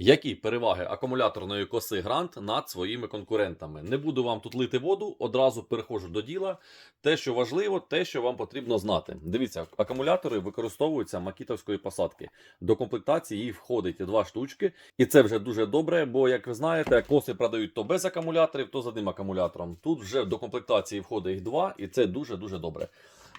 Які переваги акумуляторної коси Грант над своїми конкурентами? Не буду вам тут лити воду, одразу переходжу до діла. Те, що важливо, те, що вам потрібно знати. Дивіться, акумулятори використовуються макітовської посадки. До комплектації її входить два штучки, і це вже дуже добре, бо, як ви знаєте, коси продають то без акумуляторів, то з одним акумулятором. Тут вже до комплектації входить їх два, і це дуже-дуже добре.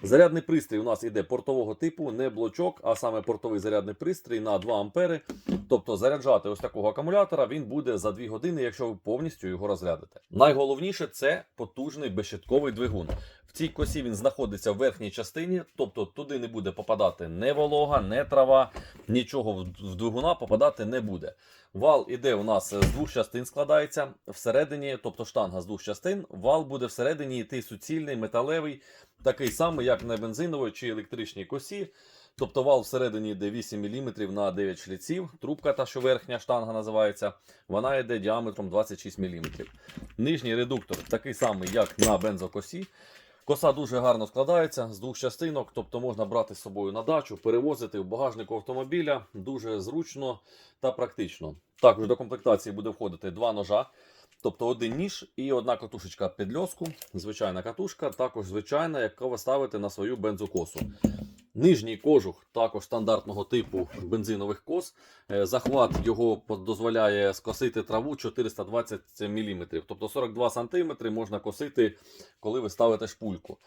Зарядний пристрій у нас іде портового типу, не блочок, а саме портовий зарядний пристрій на 2 ампери. Тобто заряджати ось такого акумулятора він буде за 2 години, якщо ви повністю його розрядите. Найголовніше це потужний безщитковий двигун. В цій косі він знаходиться в верхній частині, тобто туди не буде попадати не волога, не трава, нічого в двигуна попадати не буде. Вал іде у нас з двох частин складається всередині, тобто штанга з двох частин. Вал буде всередині йти суцільний, металевий, такий самий, як на бензиновій чи електричній косі. Тобто вал всередині йде 8 мм на 9 шліців. Трубка, та що верхня штанга називається, вона йде діаметром 26 мм. Нижній редуктор такий самий, як на бензокосі. Коса дуже гарно складається з двох частинок, тобто можна брати з собою на дачу, перевозити в багажнику автомобіля дуже зручно та практично. Також до комплектації буде входити два ножа, тобто один ніж і одна катушечка під льоску, звичайна катушка, також звичайна, яка ви ставите на свою бензокосу. Нижній кожух також стандартного типу бензинових кос. Е, Захват його дозволяє скосити траву 420 мм. Тобто 42 см можна косити, коли ви ставите шпульку.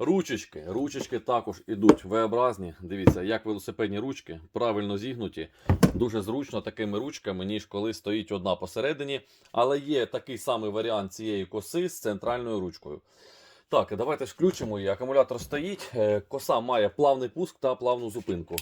Ручечки. Ручечки також ідуть V-образні. Дивіться, як велосипедні ручки, правильно зігнуті. Дуже зручно такими ручками, ніж коли стоїть одна посередині. Але є такий самий варіант цієї коси з центральною ручкою. Так, давайте ж включимо її. Акумулятор стоїть. Е, Коса має плавний пуск та плавну зупинку.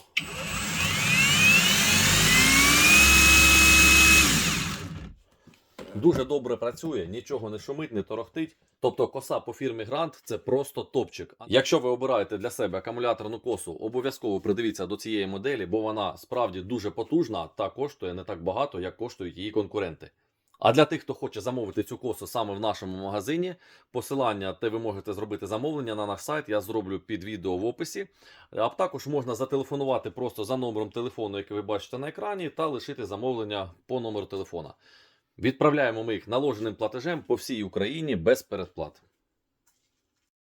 Дуже добре працює, нічого не шумить, не торохтить. Тобто коса по фірмі Грант це просто топчик. Якщо ви обираєте для себе акумуляторну косу, обов'язково придивіться до цієї моделі, бо вона справді дуже потужна та коштує не так багато, як коштують її конкуренти. А для тих, хто хоче замовити цю косу саме в нашому магазині, посилання, де ви можете зробити замовлення на наш сайт, я зроблю під відео в описі. А також можна зателефонувати просто за номером телефону, який ви бачите на екрані, та лишити замовлення по номеру телефона. Відправляємо ми їх наложеним платежем по всій Україні без передплат.